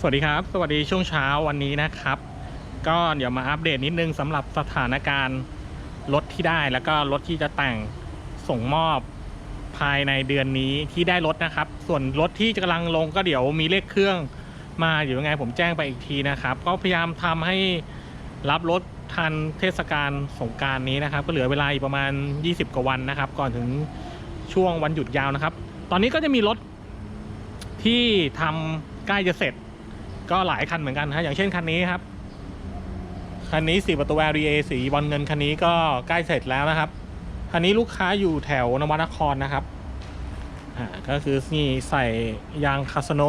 สวัสดีครับ สวัสดีช่วงเช้าวันนี้นะครับ ก็เดี๋ยวมาอัปเดตนิดนึงสำหรับสถานการณ์รถที่ได้แล้วก็รถที่จะแต่งส่งมอบภายในเดือนนี้ที่ได้รถนะครับ ส่วนรถที่กำลังลงก็เดี๋ยวมีเลขเครื่องมาอยู่ยังไงผมแจ้งไปอีกทีนะครับ ก็พยายามทำให้รับรถทันเทศกาลสงการนี้นะครับ ก็เหลือเวลาอีกประมาณ 20 กว่าวันนะครับ ก่อนถึงช่วงวันหยุดยาวนะครับ ตอนนี้ก็จะมีรถที่ทำใกล้จะเสร็จ ก็หลายคันเหมือนกันฮะอย่างเช่นคันนี้ครับ คันนี้สี่ประตู LDA สีบอลเงินคันนี้ก็ใกล้เสร็จแล้วนะครับ คันนี้ลูกค้าอยู่แถวนวนครนะครับอ่าก็คือนี่ใส่ยางคาสโน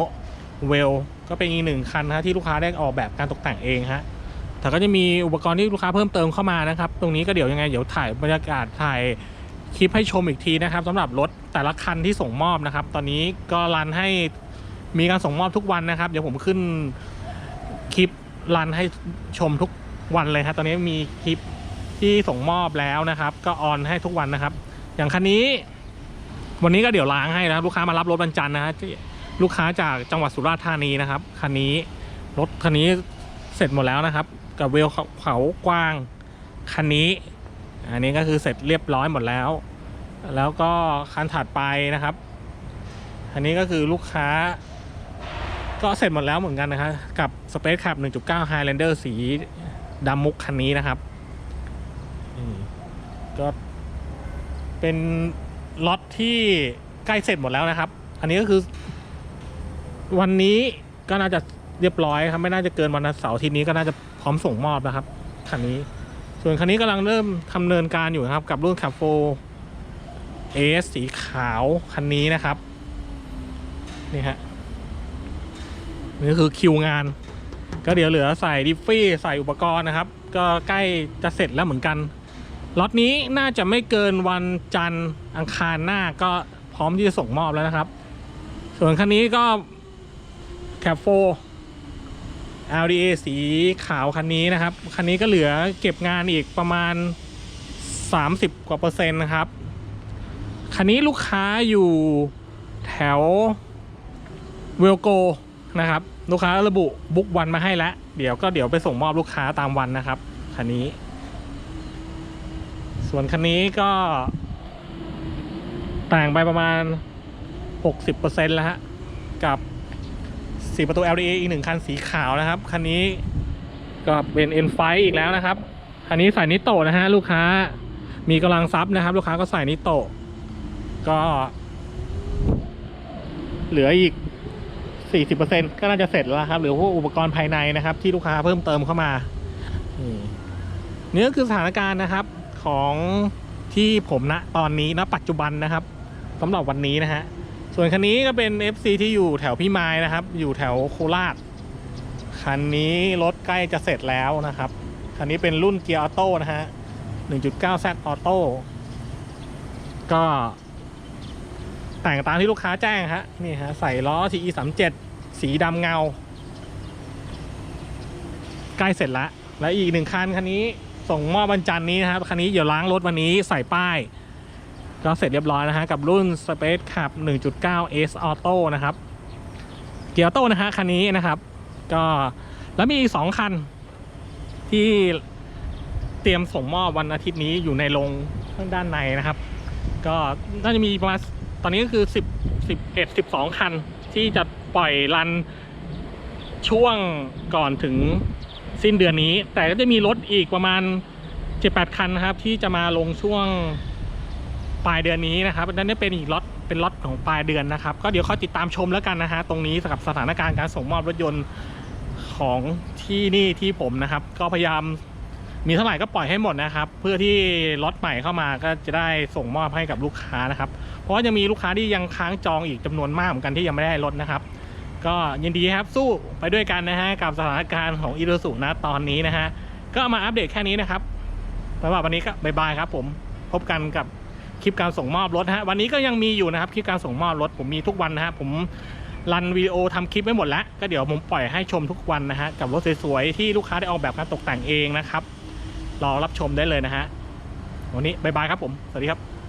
เวลก็เป็นอีกหนึ่งคันนะฮะที่ลูกค้าได้ออกแบบการตกแต่งเองฮะแต่ก็จะมีอุปกรณ์ที่ลูกค้าเพิ่มเติมเข้ามานะครับ ตรงนี้ก็เดี๋ยวยังไงเดี๋ยวถ่ายบรรยากาศถ่ายคลิปให้ชมอีกทีนะครับสำหรับรถแต่ละคันที่ส่งมอบนะครับ ตอนนี้ก็รันให้ มีการส่งมอบทุกวันนะครับ เดี๋ยวผมขึ้นคลิปรันให้ชมทุกวันเลยครับตอนนี้มีคลิปที่ส่งมอบแล้วนะครับ ก็ออนให้ทุกวันนะครับ อย่างคันนี้ วันนี้ก็เดี๋ยวล้างให้นะครับลูกค้ามารับรถวันจันทร์นะฮะลูกค้าจากจังหวัดสุราษฎร์ธานีนะครับคันนี้รถคันนี้เสร็จหมดแล้วนะครับ กับเวลเขากว้างคันนี้ อันนี้ก็คือเสร็จเรียบร้อยหมดแล้ว แล้วก็คันถัดไปนะครับ อันนี้ก็คือลูกค้า ก็เสร็จหมดแล้วเหมือนกันนะครับกับ Space Cap 1.9 Highlander สีดำมุกคันนี้นะครับอืมก็เป็นล็อตที่ใกล้เสร็จหมดแล้วนะครับ อันนี้ก็คือ วันนี้ก็น่าจะเรียบร้อยครับ ไม่น่าจะเกินวันเสาร์อาทีนี้ก็น่าจะพร้อมส่งมอบนะครับคันนี้ ส่วนคันนี้กำลังเริ่มทำเนินการอยู่นะครับ กับรุ่นขับโฟเอสสีขาวคันนี้นะครับ นี่ฮะ นี่คือคิวงาน ก็เดี๋ยวเหลือใส่ดิฟฟี่ใส่อุปกรณ์นะครับ ก็ใกล้จะเสร็จแล้วเหมือนกันล็อตนี้น่าจะไม่เกินวันจันทร์อังคารหน้าก็พร้อมที่จะส่งมอบแล้วนะครับ ส่วนคันนี้ก็แคปโฟ LDA สีขาวคันนี้นะครับ คันนี้ก็เหลือเก็บงานอีกประมาณ 30 กว่าเปอร์เซ็นต์นะครับ คันนี้ลูกค้าอยู่แถวเวลโก นะครับ ลูกค้าระบุบุ๊กวันมาให้แล้ว เดี๋ยวก็เดี๋ยวไปส่งมอบลูกค้าตามวันนะครับคันนี้ ส่วนคันนี้ก็แต่งไปประมาณ 60%แล้วฮะกับสีประตู LDA อีกหนึ่งคันสีขาวนะครับ คันนี้ก็เป็น N5 อีกแล้วนะครับ คันนี้ใส่นิโตะนะฮะลูกค้ามีกำลังซับนะครับ ลูกค้าก็ใส่นิโตะก็ เหลืออีก 40%ก็น่าจะเสร็จแล้วครับหรือพวกอุปกรณ์ภายในนะครับ ที่ลูกค้าเพิ่มเติมเข้ามานี่นี่ก็คือสถานการณ์นะครับของที่ผมณตอนนี้ณปัจจุบันนะครับสำหรับวันนี้นะฮะส่วนคันนี้ก็เป็น FC ที่อยู่แถวพี่ไม้นะครับ อยู่แถวโคราชคันนี้รถใกล้จะเสร็จแล้วนะครับคันนี้เป็นรุ่นเกียร์ออโต้นะฮะ 1.9Z ออโต้ก็ แต่งตามที่ลูกค้าแจ้งฮะนี่ฮะใส่ล้อ TE 3 7สีดำเงา ใกล้เสร็จล้วและอีกหนึ่งคันคันนี้ส่งมอบวันจันนี้นะครับคันนี้เดี๋ยวล้างรถวันนี้ใส่ป้าย ก็เสร็จเรียบร้อยนะฮะกับรุ่น Space Cup 1.9 S Auto นะครับเกียร์โต้นะฮะคันนี้นะครับ ก็แล้วมีอีกสองคัน ที่เตรียมส่งมอบวันอาทิตย์นี้อยู่ในโรงข้างด้านในนะครับ ก็น่าจะมีประมาณ ตอนนี้ก็คือสิบสิบเอ็ดสิบสองคัน ที่จะปล่อยรันช่วงก่อนถึงสิ้นเดือนนี้ แต่ก็จะมีรถอีกประมาณเจ็ดแปดคันนะครับ ที่จะมาลงช่วงปลายเดือนนี้นะครับนั่นเป็นอีกล็อตเป็นล็อตของปลายเดือนนะครับ ก็เดี๋ยวคอยติดตามชมแล้วกันนะฮะตรงนี้สำหรับสถานการณ์การส่งมอบรถยนต์ของที่นี่ที่ผมนะครับ ก็พยายามมีเท่าไหร่ก็ปล่อยให้หมดนะครับ เพื่อที่ล็อตใหม่เข้ามาก็จะได้ส่งมอบให้กับลูกค้านะครับ ราะว่ายังมีลูกค้าที่ยังค้างจองอีกจำนวนมากเหมือนกันที่ยังไม่ได้รถนะครับ ก็ยินดีครับสู้ไปด้วยกันนะฮะกับสถานการณ์ของอีโรสุนะตอนนี้นะฮะก็มาอัปเดตแค่นี้นะครับสำหรับวันนี้ก็บายบายครับ ผมพบกันกับคลิปการส่งมอบรถฮะวันนี้ก็ยังมีอยู่นะครับคลิปการส่งมอบรถผมมีทุกวันนะฮะผมรันวิดีโอทำคลิปไว้หมดแล้ว ก็เดี๋ยวผมปล่อยให้ชมทุกวันนะฮะกับรถสวยๆที่ลูกค้าได้ออกแบบการตกแต่งเองนะครับรอรับชมได้เลยนะฮะวันนี้บายบายครับผม สวัสดีครับ